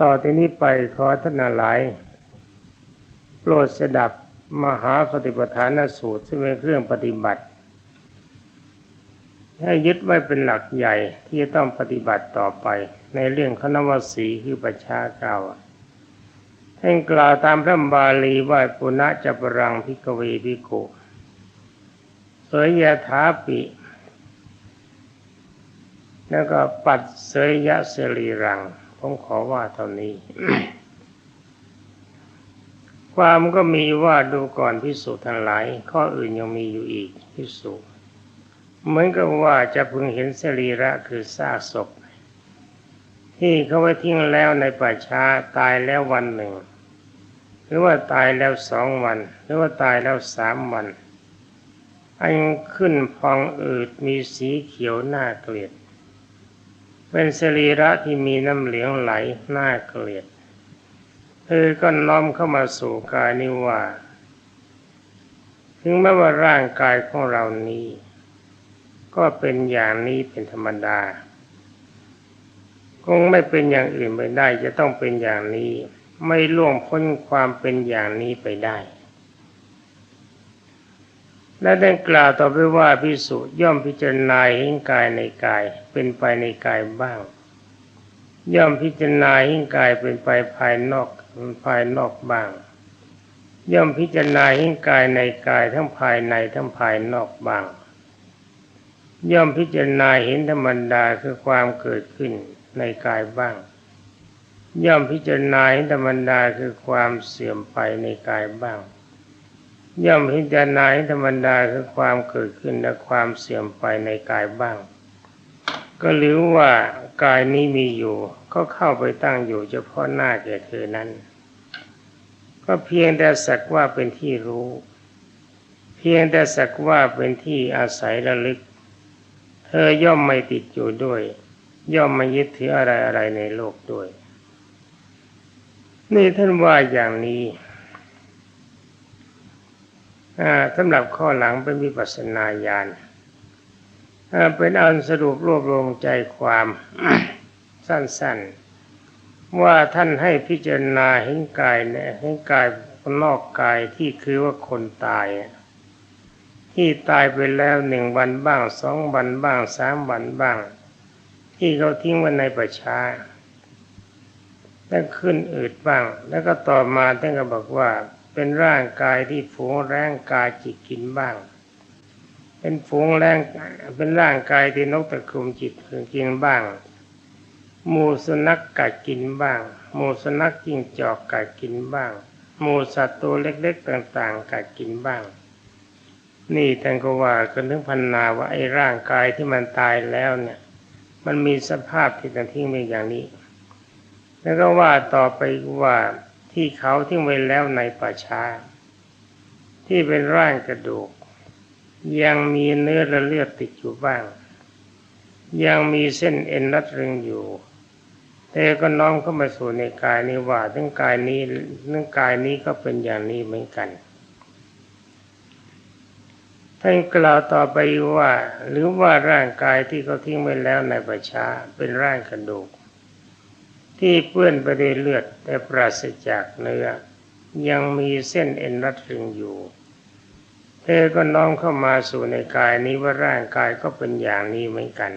ต่อที่นี้ไปขอท่านหลาย โปรดสดับมหาปฏิปทานสูตรซึ่งเป็นเครื่องปฏิบัติ ให้ยึดไว้เป็นหลักใหญ่ที่จะต้องปฏิบัติต่อไป ในเรื่องคณวสีคือประชาเก่าท่านกล่าวตามพระบาลีว่าปุณะจะปรังพิกเวพิโกเสยยถาปิ แล้วก็ปัดเสยยะเสรีรัง ผมขอว่าเท่านี้ ความก็มีว่าดูก่อนพิสูจน์ทั้งหลาย ข้ออื่นยังมีอยู่อีกพิสูจน์เหมือนกับว่าจะพึงเห็นสรีระคือซากศพ ที่เขาไว้ทิ้งแล้วในป่าช้าตายแล้ววันหนึ่ง หรือว่าตายแล้วสองวัน หรือว่าตายแล้วสามวันอันขึ้นพองอืดมีสีเขียวน่าเกลียด เป็นสรีระที่มีน้ำเหลืองไหลน่าเกลียดเธอก็น้อมเข้ามาสู่กายนี้ว่า ถึงแม้ว่าร่างกายของเรานี้ ก็เป็นอย่างนี้เป็นธรรมดา คงไม่เป็นอย่างอื่นไปได้ จะต้องเป็นอย่างนี้ ไม่ล่วงพ้นความเป็นอย่างนี้ไปได้ และได้กล่าวต่อไปว่าพิสุย่อมพิจารณาเห็นกายในกาย เป็นไปในกายบ้าง ย่อมพิจารณาเห็นกายเป็นไปภายนอกภายนอกบ้าง ย่อมพิจารณาเห็นกายในกายทั้งภายในทั้งภายนอกบ้าง ย่อมพิจารณาเห็นธรรมดาคือความเกิดขึ้นในกายบ้าง ย่อมพิจารณาเห็นธรรมดาคือความเสื่อมไปในกายบ้าง ย่อมพิจารณาเห็นธรรมดาคือความเกิดขึ้นและความเสื่อมไปในกายบ้าง ก็หรือว่ากายนี้มีอยู่ ก็เข้าไปตั้งอยู่เฉพาะหน้าแก่เธอนั้น ก็เพียงแต่สักว่าเป็นที่รู้ เพียงแต่สักว่าเป็นที่อาศัยระลึก เธอย่อมไม่ติดอยู่ด้วย ย่อมไม่ยึดถืออะไรอะไรในโลกด้วย นี่ท่านว่าอย่างนี้ สำหรับข้อหลังเป็นวิปัสสนาญาณเป็นอันสรุปรวบรวมใจความสั้นๆ ว่าท่านให้พิจารณาเห็นกายเนี่ยเห็นกายนอกกายที่คือว่าคนตาย ที่ตายไปแล้วหนึ่งวันบ้างสองวันบ้างสามวันบ้าง ที่เขาทิ้งไว้ในประชาแล้วขึ้นอืดบ้าง แล้วก็ต่อมาท่านก็บอกว่า เป็นร่างกายที่ฝูงแรงกายจิตกินบ้าง เป็นฝูงแรงเป็นร่างกายที่นกตะคุมจิตกินบ้างหมูสุนัขกัดกินบ้างหมูสุนัขจิ้งจอกกัดกินบ้างหมูสัตว์ตัวเล็กๆต่างๆกัดกินบ้าง นี่ท่านก็ว่ากันถึงพันนาว่าไอ้ร่างกายที่มันตายแล้วเนี่ย มันมีสภาพที่ต้องทิ้งไปอย่างนี้ แล้วก็ว่าต่อไปว่า ที่เขาทิ้งไว้แล้วในป่าช้า ที่เป็นร่างกระดูก ยังมีเนื้อและเลือดติดอยู่บ้าง ยังมีเส้นเอ็นรัดรึงอยู่แต่ก็น้อมเข้ามาสู่ในกายนี้ว่าทั้งกายนี้ทั้งกายนี้ก็เป็นอย่างนี้เหมือนกันท่านกล่าวต่อไปว่า หรือว่าร่างกายที่เขาทิ้งไว้แล้วในป่าช้าเป็นร่างกระดูก ที่เปื้อนไปด้วยเลือดแต่ปราศจากเนื้อ ยังมีเส้นเอ็นรัดรึงอยู่ เธอก็น้อมเข้ามาสู่ในกายนี้ว่าร่างกายก็เป็นอย่างนี้เหมือนกัน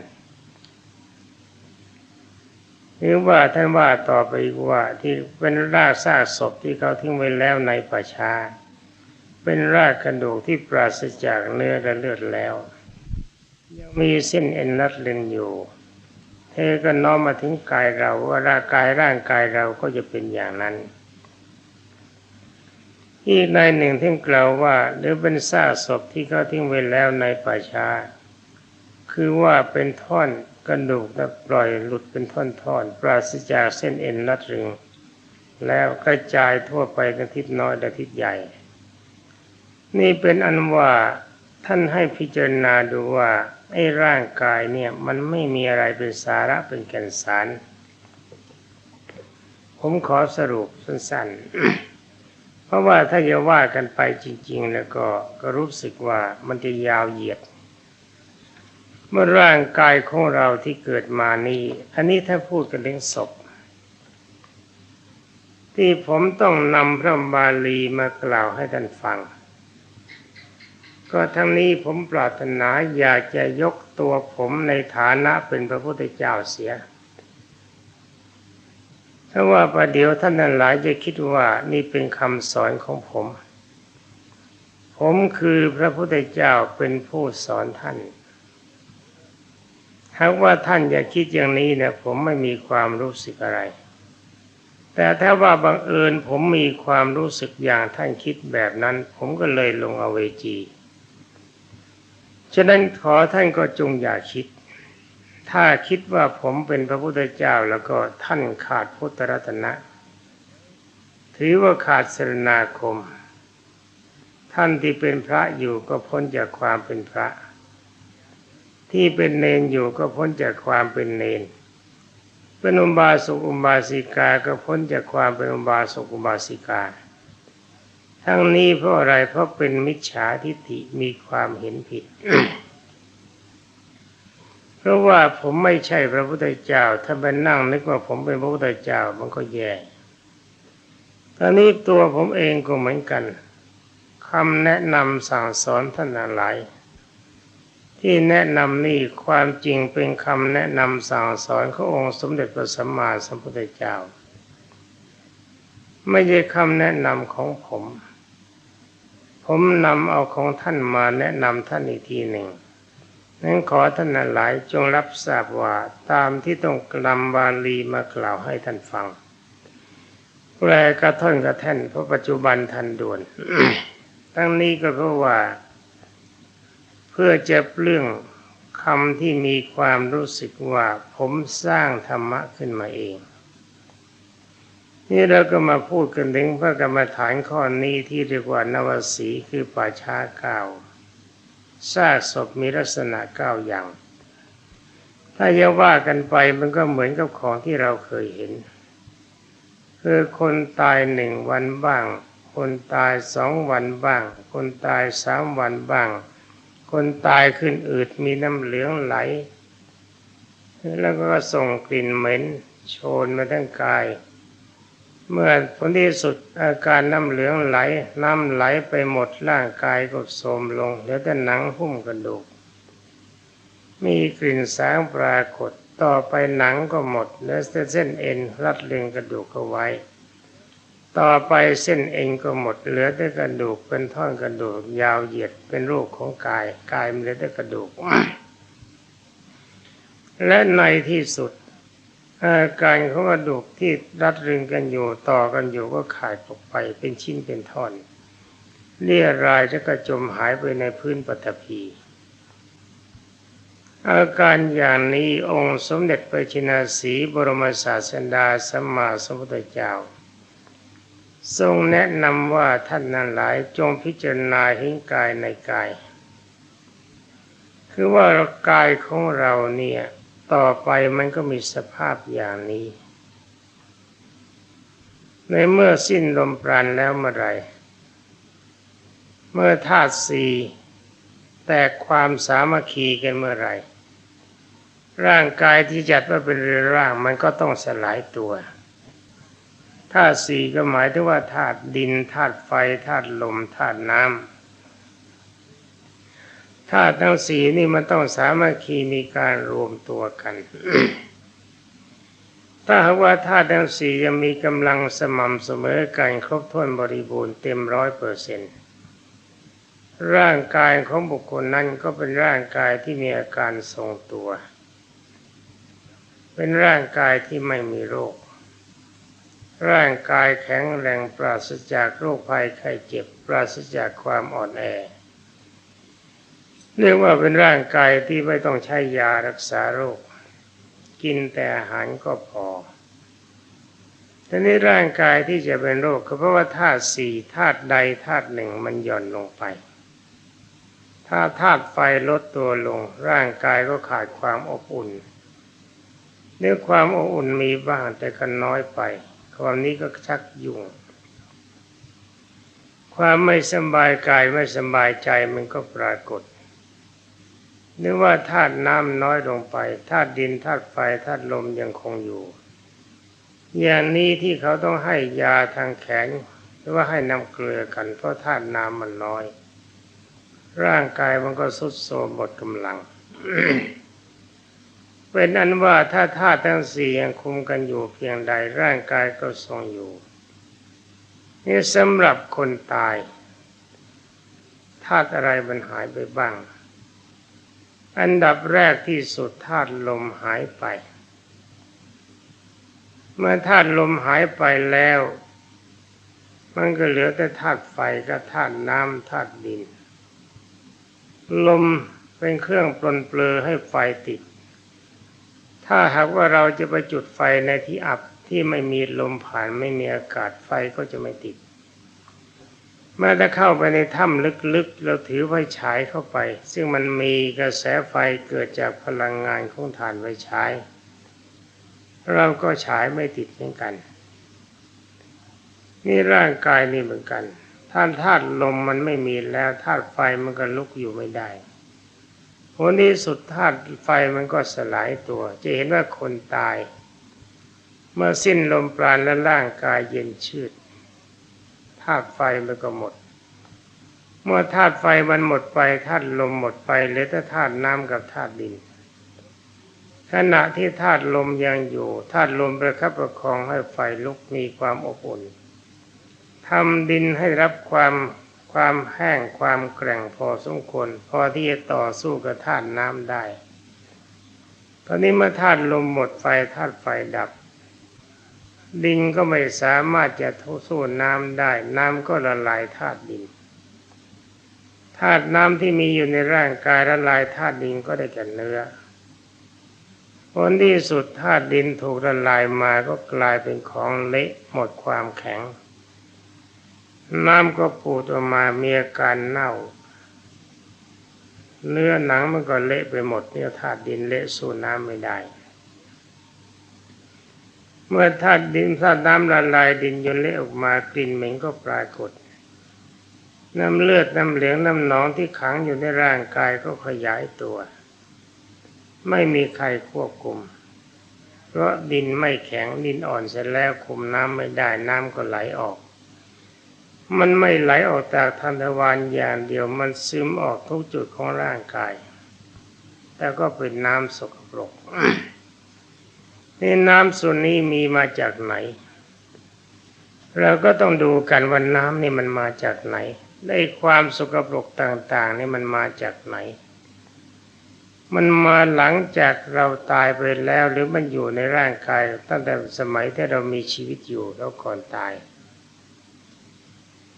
หรือว่าท่านว่าต่อไปว่าที่เป็นรากซากศพที่เขาทิ้งไว้แล้วในป่าช้า เป็นรากกระดูกที่ปราศจากเนื้อและเลือดแล้ว ยังมีเส้นเอ็นรัดรึงอยู่ เธอก็น้อมมาถึงกายเราว่าร่างกายร่างกายเราก็จะเป็นอย่างนั้นอีกในหนึ่งที่กล่าวว่า หรือเป็นซากศพที่เขาทิ้งไว้แล้วในป่าช้า คือว่าเป็นท่อนกระดูกและปล่อยหลุดเป็นท่อนๆปราศจากเส้นเอ็นรัดรึง แล้วกระจายทั่วไปทั้งทิศน้อยและทิศใหญ่ นี่เป็นอันว่าท่านให้พิจารณาดูว่า ไอ้ร่างกายเนี่ยมันไม่มีอะไรเป็นสาระเป็นแก่นสาร ผมขอสรุปสั้นๆ เพราะว่าถ้าจะว่ากันไปจริง ๆ แล้วก็ก็รู้สึกว่ามันจะยาวเหยียด เมื่อร่างกายของเราที่เกิดมานี้อันนี้ถ้าพูดกันเรื่องศพที่ผมต้องนำพระบาลีมากล่าวให้ท่านฟัง ก็ทั้งนี้ผมปรารถนาอยากจะยกตัวผมในฐานะเป็นพระพุทธเจ้าเสียถ้าว่าประเดี๋ยวท่านนั้นหลายจะคิดว่านี่เป็นคำสอนของผม ผมคือพระพุทธเจ้าเป็นผู้สอนท่าน หากว่าท่านอย่าคิดอย่างนี้เนี่ยผมไม่มีความรู้สึกอะไร แต่ถ้าว่าบังเอิญผมมีความรู้สึกอย่างท่านคิดแบบนั้น ผมก็เลยลงอเวจี ฉะนั้นขอท่านก็จงอย่าคิด ถ้าคิดว่าผมเป็นพระพุทธเจ้าแล้วก็ท่านขาดพุทธรัตนะ ถือว่าขาดสรนาคม ท่านที่เป็นพระอยู่ก็พ้นจากความเป็นพระ ที่เป็นเนนอยู่ก็พ้นจากความเป็นเนนเป็นอุบาสกอุบาสิกาก็พ้นจากความเป็นอุบาสกอุบาสิกา ทั้งนี้เพราะอะไรเพราะเป็นมิจฉาทิฏฐิมีความเห็นผิด เพราะว่าผมไม่ใช่พระพุทธเจ้า ถ้าไปนั่งนึกว่าผมเป็นพระพุทธเจ้ามันก็แย่ตอนนี้ตัวผมเองก็เหมือนกันคำแนะนำสั่งสอนท่านหลาย ที่แนะนำนี่ความจริงเป็นคำแนะนำสั่งสอนขององค์สมเด็จพระสัมมาสัมพุทธเจ้า ไม่ใช่คำแนะนำของผม ผมนำเอาของท่านมาแนะนำท่านอีกทีหนึ่งนั้นขอท่านหลายจงรับทราบว่าตามที่ต้องนำบาลีมากล่าวให้ท่านฟัง แปลกระท่อนกระแท่นเพราะปัจจุบันทันด่วน ทั้งนี้ก็เพราะว่า เพื่อจะเรื่องคำที่มีความรู้สึกว่าผมสร้างธรรมะขึ้นมาเอง นี่เราก็มาพูดกันถึงพระกรรมฐานข้อนี้ที่เรียกว่านวสีคือป่าช้าเก้าซากศพมีลักษณะเก้าอย่าง ถ้าจะว่ากันไปมันก็เหมือนกับของที่เราเคยเห็น คือคนตายหนึ่งวันบ้าง คนตายสองวันบ้าง คนตายสามวันบ้าง คนตายขึ้นอืดมีน้ำเหลืองไหล แล้วก็ส่งกลิ่นเหม็นโชนมาทั้งกาย เมื่อผลที่สุดอาการน้ำเหลืองไหล น้ำไหลไปหมดร่างกายก็โทรมลงเหลือแต่หนังหุ้มกระดูก มีกลิ่นสางปรากฏต่อไปหนังก็หมดเหลือแต่เส้นเอ็นรัดเรียงกระดูกเอาไว้ ต่อไปเส้นเอ็นก็หมดเหลือแต่กระดูกเป็นท่อนกระดูก ยาวเหยียดเป็นรูปของกายกายมันเหลือแต่กระดูก และในที่สุด อาการของกระดูกที่รัดรึงกันอยู่ต่อกันอยู่ก็ขาดตกไปเป็นชิ้นเป็นท่อน เลี่ยรายจะกระจมหายไปในพื้นปฐพีอาการอย่างนี้องค์สมเด็จพระชินาสีบรมศาสดาสัมมาสัมพุทธเจ้า ทรงแนะนำว่าท่านนั้นหลายจงพิจารณาเห็นกายในกาย คือว่ากายของเราเนี่ย ต่อไปมันก็มีสภาพอย่างนี้ ในเมื่อสิ้นลมปราณแล้วเมื่อไร เมื่อธาตุสี่แตกความสามัคคีกันเมื่อไร ร่างกายที่จัดว่าเป็นเรือนร่างมันก็ต้องสลายตัวธาตุสี่ก็หมายถึงว่าธาตุดินธาตุไฟธาตุลมธาตุน้ำ ธาตุทั้งสี่นี่มันต้องสามัคคีมีการรวมตัวกัน ถ้าหากว่าธาตุทั้งสี่ยังมีกำลังสม่ำเสมอกันครบถ้วนบริบูรณ์เต็มร้อยเปอร์เซ็นต์ร่างกายของบุคคลนั้นก็เป็นร่างกายที่มีอาการทรงตัว เป็นร่างกายที่ไม่มีโรค ร่างกายแข็งแรงปราศจากโรคภัยไข้เจ็บ ปราศจากความอ่อนแอ เรียกว่าเป็นร่างกายที่ไม่ต้องใช้ยารักษาโรค กินแต่อาหารก็พอทีนี้ร่างกายที่จะเป็นโรคก็เพราะว่าธาตุสี่ธาตุใดธาตุหนึ่งมันหย่อนลงไป ถ้าธาตุไฟลดตัวลง ร่างกายก็ขาดความอบอุ่นเนื้อความอบอุ่นมีบ้างแต่ก็น้อยไป ความนี้ก็ชักยุ่ง ความไม่สบายกายไม่สบายใจมันก็ปรากฏ นึกว่าธาตุน้ำน้อยลงไปธาตุดินธาตุไฟธาตุลมยังคงอยู่ อย่างนี้ที่เขาต้องให้ยาทางแขนหรือว่าให้น้ำเกลือกันเพราะธาตุน้ำมันน้อย ร่างกายมันก็สุดโทรมหมดกำลังเป็นอันว่าถ้าธาตุทั้งสี่ยังคุมกันอยู่เพียงใดร่างกายก็ทรงอยู่นี่สำหรับคนตายธาตุอะไรมันหายไปบ้าง อันดับแรกที่สุดธาตุลมหายไป เมื่อธาตุลมหายไปแล้ว มันก็เหลือแต่ธาตุไฟกับธาตุน้ำธาตุดิน ลมเป็นเครื่องปลนเปลือให้ไฟติด ถ้าหากว่าเราจะไปจุดไฟในที่อับที่ไม่มีลมผ่านไม่มีอากาศไฟก็จะไม่ติด เมื่อถ้าเข้าไปในถ้ำลึกๆ เราถือไฟฉายเข้าไป ซึ่งมันมีกระแสไฟเกิดจากพลังงานของถ่านไฟฉาย เราก็ฉายไม่ติดเหมือนกัน นี่ร่างกายนี่เหมือนกันท่านธาตุลมมันไม่มีแล้วธาตุไฟมันก็ลุกอยู่ไม่ได้ผลที่สุดธาตุไฟมันก็สลายตัว จะเห็นว่าคนตาย เมื่อสิ้นลมปราณและร่างกายเย็นชืด ธาตุไฟมันก็หมด เมื่อธาตุไฟมันหมดไปธาตุลมหมดไปเหลือแต่ธาตุน้ำกับธาตุดิน ขณะที่ธาตุลมยังอยู่ธาตุลมประคับประคองให้ไฟลุกมีความอบอุ่นทำดินให้รับความความแห้งความแกร่งพอสมควรพอที่จะต่อสู้กับธาตุน้ำได้ตอนนี้เมื่อธาตุลมหมดไฟธาตุไฟดับ ดินก็ไม่สามารถจะทสู้น้ำได้ น้ำก็ละลายธาตุดินธาตุน้ำที่มีอยู่ในร่างกายละลายธาตุดินก็ได้แก่เนื้อผลที่สุดธาตุดินถูกละลายมาก็กลายเป็นของเละหมดความแข็ง น้ำก็ปูดออกมามีอาการเน่า เนื้อหนังมันก็เละไปหมดเนี่ยธาตุดินเละสู้น้ำไม่ได้ เมื่อธาตุดินธาตุน้ำละลายดินยนเละออกมากลิ่นเหม็นก็ปรากฏ น้ำเลือดน้ำเหลืองน้ำหนองที่ขังอยู่ในร่างกายก็ขยายตัว ไม่มีใครควบคุม เพราะดินไม่แข็งดินอ่อนเสร็จแล้วคุมน้ำไม่ได้น้ำก็ไหลออก มันไม่ไหลออกจากทันทวารอย่างเดียวมันซึมออกทุกจุดของร่างกาย แต่ก็เป็นน้ำสกปรก นี่น้ำส่วนนี้มีมาจากไหน เราก็ต้องดูกันว่าน้ำนี่มันมาจากไหน ได้ความสกปรกต่างๆนี่มันมาจากไหน มันมาหลังจากเราตายไปแล้วหรือมันอยู่ในร่างกาย ตั้งแต่สมัยที่เรามีชีวิตอยู่แล้วก่อนตาย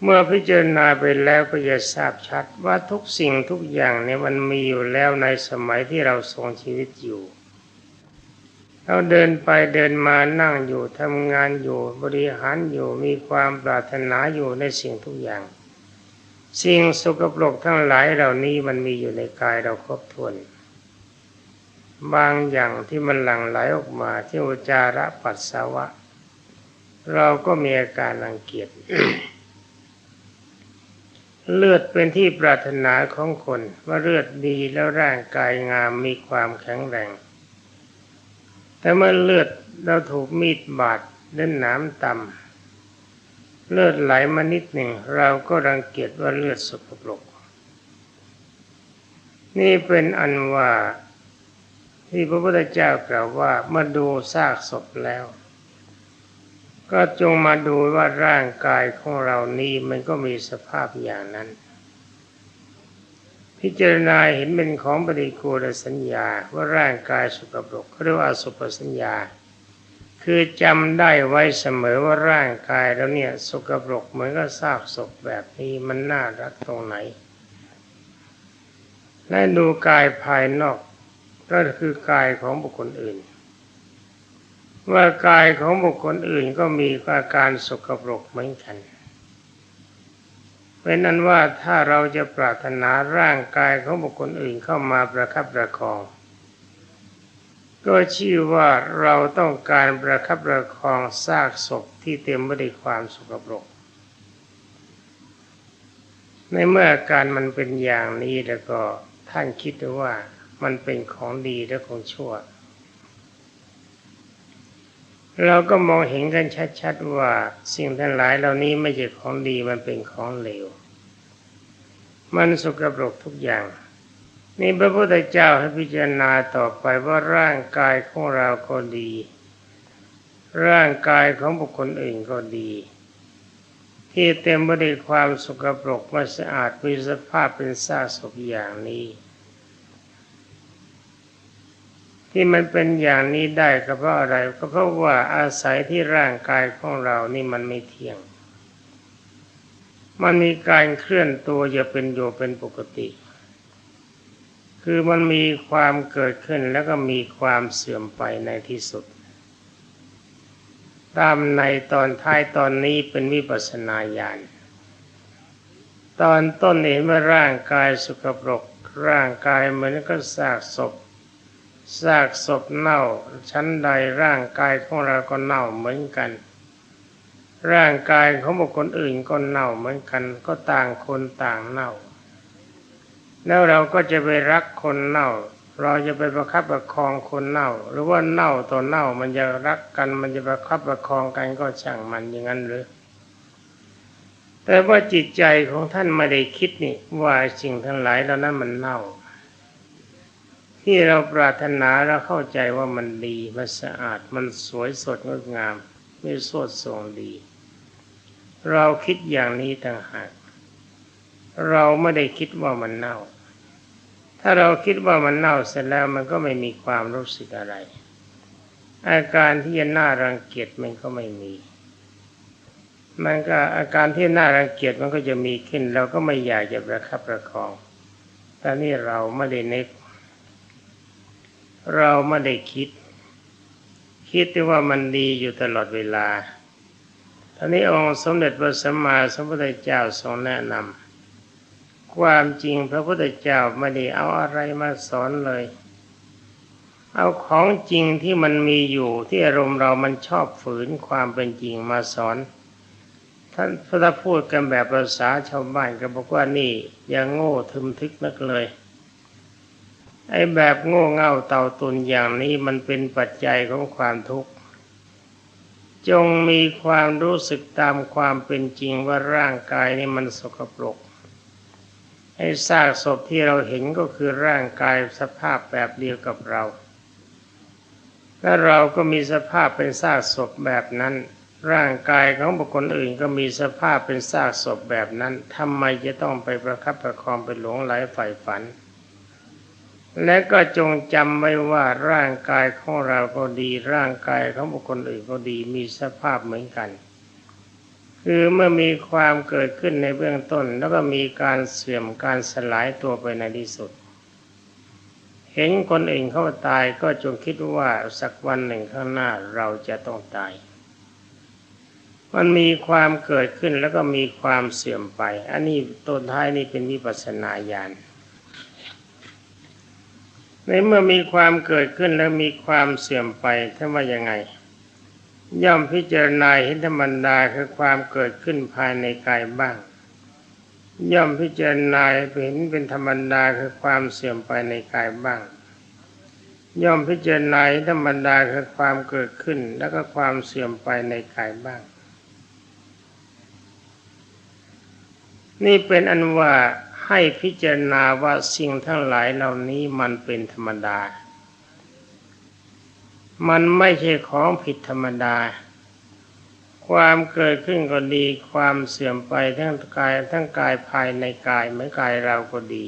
เมื่อพิจารณาไปแล้วก็จะทราบชัดว่าทุกสิ่งทุกอย่างเนี่ยมันมีอยู่แล้วในสมัยที่เราทรงชีวิตอยู่ เราเดินไปเดินมานั่งอยู่ทำงานอยู่บริหารอยู่มีความปรารถนาอยู่ในสิ่งทุกอย่าง สิ่งสกปรกทั้งหลายเหล่านี้มันมีอยู่ในกายเราครบถ้วน บางอย่างที่มันหลั่งไหลออกมาที่อุจาระปัสสาวะ เราก็มีอาการรังเกียจเลือดเป็นที่ปรารถนาของคนว่าเลือดดีแล้วร่างกายงามมีความแข็งแรง แต่เมื่อเลือดเราถูกมีดบาดเล่นน้ำต่ำเลือดไหลมานิดหนึ่ง เราก็รังเกียจว่าเลือดสกปรก นี่เป็นอันว่าที่พระพุทธเจ้ากล่าวว่ามาดูซากศพแล้ว ก็จงมาดูว่าร่างกายของเรานี้มันก็มีสภาพอย่างนั้น พิจารณาเห็นเป็นของปฏิกูลสัญญาว่าร่างกายสุกปรกเรียกว่าสุปสัญญา คือจำได้ไว้เสมอว่าร่างกายแล้วเนี่ยสุกปรกเหมือนกับซากศพแบบนี้มันน่ารักตรงไหน และดูกายภายนอกก็คือกายของบุคคลอื่น ว่ากายของบุคคลอื่นก็มีอาการสกปรกเหมือนกัน เป็นนั้นว่าถ้าเราจะปรารถนาร่างกายของบุคคลอื่นเข้ามาประคับประคอง ก็ชื่อว่าเราต้องการประคับประคองซากศพที่เต็มไปด้วยความสกปรก ในเมื่อการมันเป็นอย่างนี้แล้วก็ท่านคิดว่ามันเป็นของดีและของชั่ว เราก็มองเห็นกันชัดๆว่าสิ่งทั้งหลายเหล่านี้ไม่ใช่ของดีมันเป็นของเลว มันสกปรกทุกอย่าง นี่พระพุทธเจ้าให้พิจารณาต่อไปว่าร่างกายของเราก็ดี ร่างกายของบุคคลอื่นก็ดี ที่เต็มไปด้วยความสกปรกไม่สะอาดมีสภาพเป็นซากศพอย่างนี้ ที่มันเป็นอย่างนี้ได้ก็เพราะอะไร ก็เพราะว่าอาศัยที่ร่างกายของเรานี่มันไม่เที่ยง มันมีการเคลื่อนตัวอย่าเป็นอยู่เป็นปกติ คือมันมีความเกิดขึ้นแล้วก็มีความเสื่อมไปในที่สุด ตามในตอนท้ายตอนนี้เป็นวิปัสสนาญาณตอนต้นเห็นว่าร่างกายสกปรกร่างกายเหมือนก็ซากศพ ซากศพเน่าชั้นใดร่างกายของเราก็เน่าเหมือนกัน ร่างกายของบุคคลอื่นก็เน่าเหมือนกัน ก็ต่างคนต่างเน่า แล้วเราก็จะไปรักคนเน่า เราจะไปประคับประคองคนเน่า หรือว่าเน่าต่อเน่ามันจะรักกันมันจะประคับประคองกันก็ช่างมันอย่างนั้นหรือแต่ว่าจิตใจของท่านไม่ได้คิดนี่ว่าสิ่งทั้งหลายเหล่านั้นมันเน่า ที่เราปรารถนาเราเข้าใจว่ามันดีมันสะอาดมันสวยสดงดงามม่สดทรงดี เราคิดอย่างนี้ต่างหาก เราไม่ได้คิดว่ามันเน่า ถ้าเราคิดว่ามันเน่าเสร็จแล้วมันก็ไม่มีความรู้สึกอะไร อาการที่จะน่ารังเกียจมันก็ไม่มี มันก็อาการที่น่ารังเกียจมันก็จะมีขึ้น เราก็ไม่อยากจะประคับประคองแต่นี่เราไม่ได้นึก เราไม่ได้คิด คิดที่ว่ามันดีอยู่ตลอดเวลาท่านี้องค์สมเด็จพระสัมมาสัมพุทธเจ้าทรงแนะนำความจริงพระพุทธเจ้าไม่ได้เอาอะไรมาสอนเลย เอาของจริงที่มันมีอยู่ที่อารมณ์เรามันชอบฝืนความเป็นจริงมาสอน ท่านพระพูดกันแบบภาษาชาวบ้านก็บอกว่านี่อย่างโง่ทึมทึกนักเลย ไอ้แบบโง่เง่าเต่าตุนอย่างนี้มันเป็นปัจจัยของความทุกข์ จงมีความรู้สึกตามความเป็นจริงว่าร่างกายนี้มันสกปรกไอ้ซากศพที่เราเห็นก็คือร่างกายสภาพแบบเดียวกับเราและเราก็มีสภาพเป็นซากศพแบบนั้น ร่างกายของบุคคลอื่นก็มีสภาพเป็นซากศพแบบนั้นทำไมจะต้องไปประคับประคองไปหลงไหลใฝ่ฝัน และก็จงจำไว้ว่าร่างกายของเราก็ดี ร่างกายของบุคคลอื่นก็ดีมีสภาพเหมือนกัน คือเมื่อมีความเกิดขึ้นในเบื้องต้น แล้วก็มีการเสื่อมการสลายตัวไปในที่สุด เห็นคนอื่นเขาตายก็จงคิดว่าสักวันหนึ่งข้างหน้าเราจะต้องตาย มันมีความเกิดขึ้นแล้วก็มีความเสื่อมไป อันนี้ต้นท้ายนี่เป็นวิปัสสนาญาณ ในเมื่อมีความเกิดขึ้นแล้วมีความเสื่อมไปท่านว่ายังไง ย่อมพิจารณาเห็นธรรมดาคือความเกิดขึ้นภายในกายบ้าง ย่อมพิจารณาเห็นเป็นธรรมดาคือความเสื่อมไปในกายบ้าง ย่อมพิจารณาธรรมดาคือความเกิดขึ้น แล้วก็ความเสื่อมไปในกายบ้าง นี่เป็นอันว่า ให้พิจารณาว่าสิ่งทั้งหลายเหล่านี้มันเป็นธรรมดา มันไม่ใช่ของผิดธรรมดา ความเกิดขึ้นก็ดี ความเสื่อมไปทั้งกายทั้งกายภายในกายเหมือนกายเราก็ดี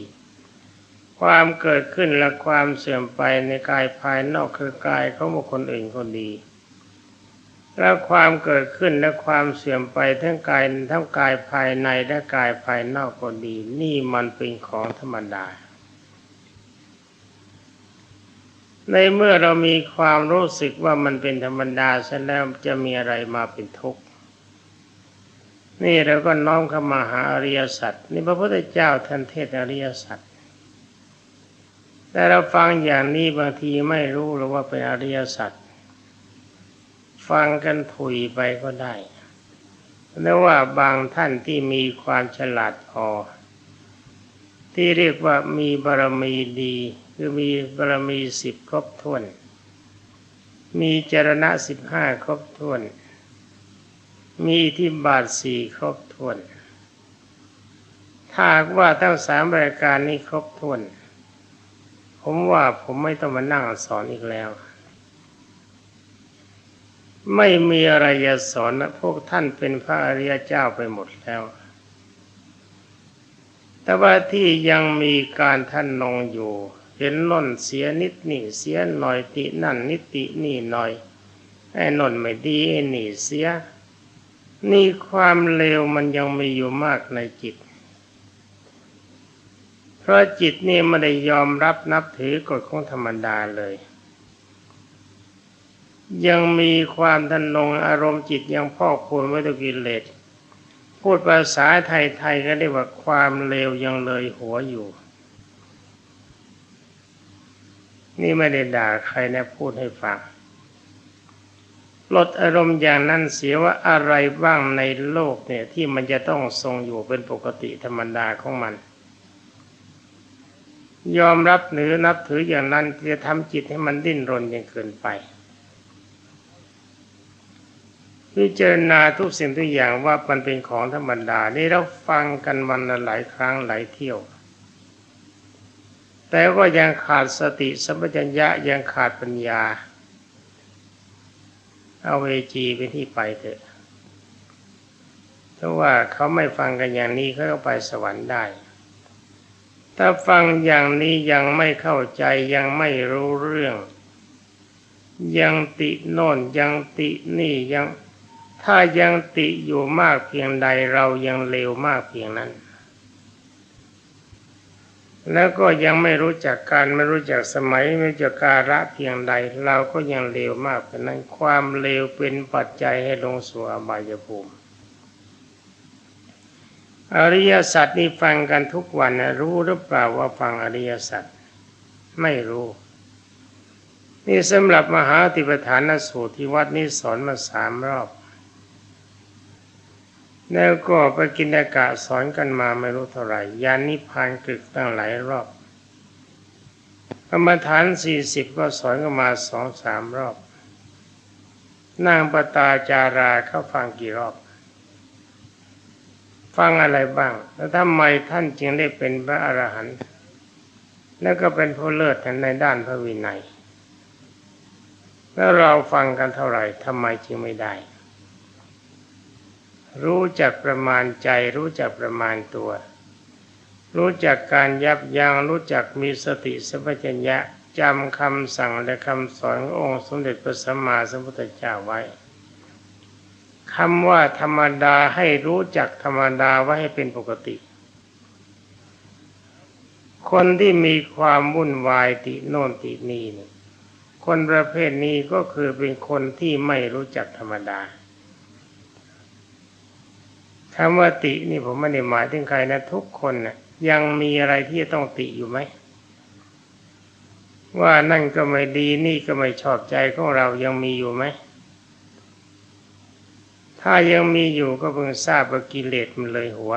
ความเกิดขึ้นและความเสื่อมไปในกายภายนอกคือกายของบุคคลอื่นก็ดี และความเกิดขึ้นและความเสื่อมไปทั้งกายทั้งกายภายในและกายภายนอกก็ดี นี่มันเป็นของธรรมดา ในเมื่อเรามีความรู้สึกว่ามันเป็นธรรมดาเสร็จแล้วจะมีอะไรมาเป็นทุกข์นี่เราก็น้อมเข้ามาหาอริยสัจนี่พระพุทธเจ้าท่านเทศอริยสัจแต่เราฟังอย่างนี้บางทีไม่รู้หรือว่าเป็นอริยสัจ ฟังกันถุยไปก็ได้แล้ว่าบางท่านที่มีความฉลาดพอ ที่เรียกว่ามีบารมีดี คือมีบารมีสิบครบถ้วน มีจรณะสิบห้าครบถ้วน มีทิบาทสี่ครบถ้วน ถ้าว่าทั้งสามรายการนี้ครบถ้วน ผมว่าผมไม่ต้องมานั่งสอนอีกแล้ว ไม่มีอะไรจะสอนนะพวกท่านเป็นพระอริยเจ้าไปหมดแล้ว แต่ว่าที่ยังมีการท่านนองอยู่ เห็นน่นเสียนิดนี่เสียหน่อยตินั่นนิตินี่หน่อยไอ้นนไม่ดีไอ้นี่เสีย นี่ความเลวมันยังมีอยู่มากในจิต เพราะจิตนี่ไม่ได้ยอมรับนับถือกฎของธรรมดาเลย ยังมีความทันงอารมณ์จิตยังพอกพูนไว้ด้วยกิเลสพูดภาษาไทยๆก็เรียกว่าความเลวยังเลยหัวอยู่ นี่ไม่ได้ด่าใครนะพูดให้ฟังลดอารมณ์อย่างนั้นเสียว่าอะไรบ้างในโลกเนี่ยที่มันจะต้องทรงอยู่เป็นปกติธรรมดาของมัน ยอมรับหรือนับถืออย่างนั้นจะทำจิตให้มันดิ้นรนยังเกินไป พิจารณาทุกสิ่งทุกอย่างว่ามันเป็นของธรรมดา นี่เราฟังกันวันหลายครั้งหลายเที่ยว แต่ก็ยังขาดสติสัมปชัญญะยังขาดปัญญา เอาเวจีเป็นที่ไปเถอะถ้าว่าเขาไม่ฟังกันอย่างนี้เขาก็ไปสวรรค์ได้ ถ้าฟังอย่างนี้ยังไม่เข้าใจยังไม่รู้เรื่อง ยังติโน่นยังตินี่ยัง ถ้ายังติอยู่มากเพียงใดเรายังเลวมากเพียงนั้น แล้วก็ยังไม่รู้จักการไม่รู้จักสมัยไม่รู้จักการะเพียงใด เราก็ยังเลวมากเพราะนั้น ความเลวเป็นปัจจัยให้ลงสู่อบายภูมิอริยสัจนี่ฟังกันทุกวันนะรู้หรือเปล่าว่าฟังอริยสัจไม่รู้ นี่สำหรับมหาติปฐานสูตรที่วัดนี้สอนมาสามรอบ แล้วก็ไปกินอากาศสอนกันมาไม่รู้เท่าไหร่ยานนิพพานกึกตั้งหลายรอบกรรมฐานสี่สิบก็สอนกันมาสองสามรอบ นางปตาจาราเข้าฟังกี่รอบ ฟังอะไรบ้าง แล้วทำไมท่านจึงได้เป็นพระอรหันต์แล้วก็เป็นผู้เลิศในด้านพระวินัย แล้วเราฟังกันเท่าไหร่ทำไมจึงไม่ได้ รู้จักประมาณใจ รู้จักประมาณตัว รู้จักการยับยัง้งรู้จักมีสติสัมปชัญญะจำคำสั่งและคำสอนขององค์สมเด็จพระสัมมาสัมพุทธเจ้าไว้คำว่าธรรมดาให้รู้จักธรรมดาไว้ให้เป็นปกติ คนที่มีความวุ่นวายติโน่นตินี่คนประเภทนี้ก็คือเป็นคนที่ไม่รู้จักธรรมดา คำว่าตินี่ผมไม่ได้หมายถึงใครนะทุกคนนะยังมีอะไรที่ต้องติอยู่ไหมว่านั่นก็ไม่ดีนี่ก็ไม่ชอบใจของเรายังมีอยู่ไหม ถ้ายังมีอยู่ก็เพิ่งทราบว่ากิเลสมันเลยหัว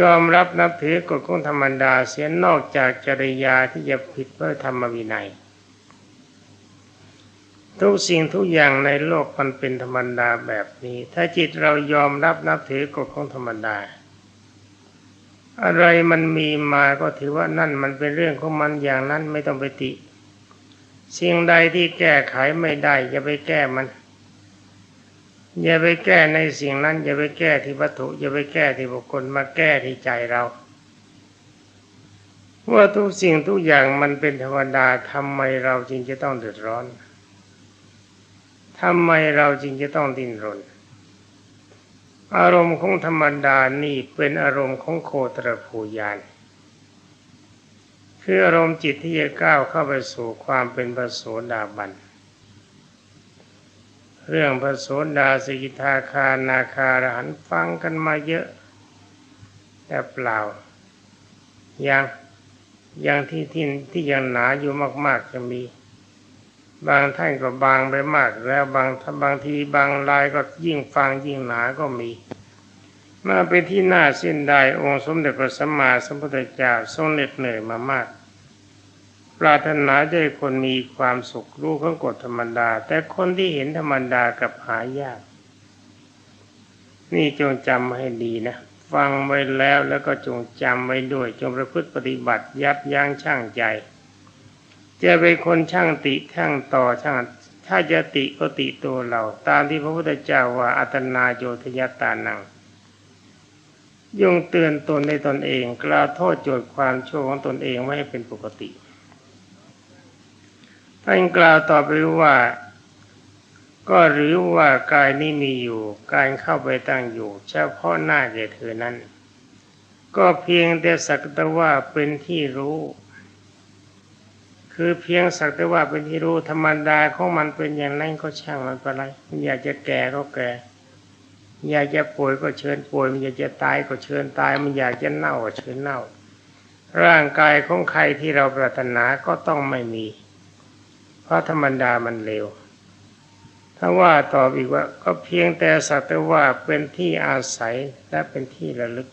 ยอมรับนับถือกฎของธรรมดาเสียนอกจากจริยาที่จะผิดเพื่อธรรมวินัย ทุกสิ่งทุกอย่างในโลกมันเป็นธรรมดาแบบนี้ ถ้าจิตเรายอมรับนับถือกฎของธรรมดา อะไรมันมีมาก็ถือว่านั่นมันเป็นเรื่องของมันอย่างนั้นไม่ต้องไปติสิ่งใดที่แก้ไขไม่ได้อย่าไปแก้มัน อย่าไปแก้ในสิ่งนั้น อย่าไปแก้ที่วัตถุ อย่าไปแก้ที่บุคคลมาแก้ที่ใจเราว่าทุกสิ่งทุกอย่างมันเป็นธรรมดาทำไมเราจึงจะต้องเดือดร้อน ทำไมเราจรึงจะต้องดิ้นรน อารมณ์ของธรรมดานี่เป็นอารมณ์ของโคตรภูยานคืออารมณ์จิตที่จะก้าวเข้าไปสู่ความเป็นพระโสดาบัน เรื่องพระโสดาสกิทาคานาคารหันฟังกันมาเยอะ แต่เปล่า ยังยังที่ที่ที่ยังหนาอยู่มาก ๆ จะมี บางท่านก็บางไปมากแล้วบางบางทีบางรายก็ยิ่งฟังยิ่งหนาก็มีมาเป็นที่น่าเส้นได้องค์สมเด็จพระสัมมาสัมพุทธเจ้าทรงเหน็ดเหนื่อยมามาก ปรารถนาจะให้คนมีความสุขรู้ข้องกฎธรรมดา แต่คนที่เห็นธรรมดากับหายาก นี่จงจำให้ดีนะ ฟังไว้แล้วแล้วก็จงจำไว้ด้วย จงประพฤติปฏิบัติยับยั้งชั่งใจ จะเป็นคนช่างติช่างต่อช่างถ้าจะติก็ติตัวเรา ตามที่พระพุทธเจ้าว่าอัตนาโยทยตานังยงเตือนตนในตนเอง กล่าวโทษโจทย์ความชั่วของตนเองไว้ให้เป็นปกติท่านกล่าวต่อไปว่า ก็หรือว่ากายนี้มีอยู่ การเข้าไปตั้งอยู่เฉพาะหน้าแก่เธอนั้น ก็เพียงแต่สักแต่ว่าเป็นที่รู้ คือเพียงสักแต่ว่าเป็นที่รู้ธรรมดาของมันเป็นอย่างนั้นก็ช่างมันไปไรมันอยากจะแก่ก็แก่ อยากจะป่วยก็เชิญป่วย มันอยากจะตายก็เชิญตาย มันอยากจะเน่าก็เชิญเน่า ร่างกายของใครที่เราปรารถนาก็ต้องไม่มี เพราะธรรมดามันเร็ว ถ้าว่าตอบอีกว่าก็เพียงแต่สักแต่ว่าเป็นที่อาศัยและเป็นที่ระลึก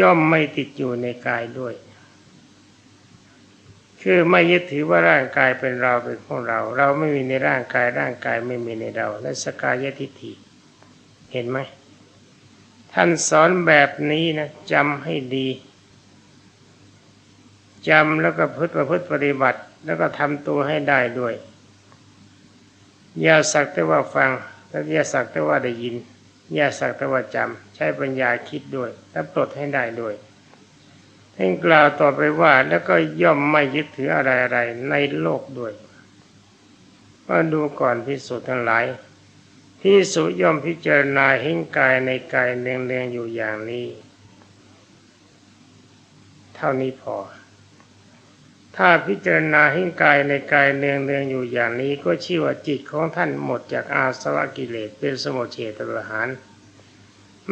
ย่อมไม่ติดอยู่ในกายด้วย คือไม่ยึดถือว่าร่างกายเป็นเราเป็นของเรา เราไม่มีในร่างกายร่างกายไม่มีในเราและสกายทิฏฐิ เห็นไหมท่านสอนแบบนี้นะจำให้ดีจำแล้วก็พฤติประพฤติปฏิบัติ แล้วก็ทำตัวให้ได้ด้วย อย่าสักแต่ว่าฟัง แล้วอย่าสักแต่ว่าได้ยิน อย่าสักแต่ว่าจำใช้ปัญญาคิดด้วย และปลดให้ได้ด้วย ท่านกล่าวต่อไปว่าแล้วก็ย่อมไม่ยึดถืออะไรอะไรในโลกด้วยมาดูก่อนพิสุทั้งหลายพิสุย่อมพิจารณาเห็นกายในกายเนืองๆอยู่อย่างนี้ เท่านี้พอ ถ้าพิจารณาเห็นกายในกายเนืองๆอยู่อย่างนี้ ก็ชื่อว่าจิตของท่านหมดจากอาสวะกิเลสเป็นสมุทเฉตประหาร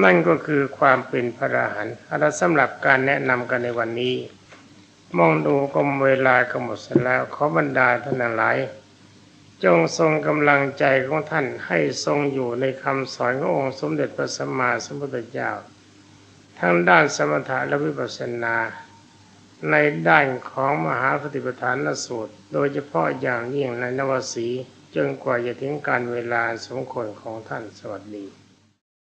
นั่นก็คือความเป็นพระอรหันต์อสำหรับการแนะนำกันในวันนี้ มองดูก็เวลาก็หมดแล้วขอบรรดาท่านหลาย จงทรงกำลังใจของท่านให้ทรงอยู่ในคำสอนขององค์สมเด็จพระสัมมาสัมพุทธเจ้า ทั้งด้านสมถะและวิปัสสนา ในด้านของมหาปฏิปทานสูตร โดยเฉพาะอย่างยิ่งในนวสีจนกว่าจะถึงการเวลาสมควรของท่านสวัสดี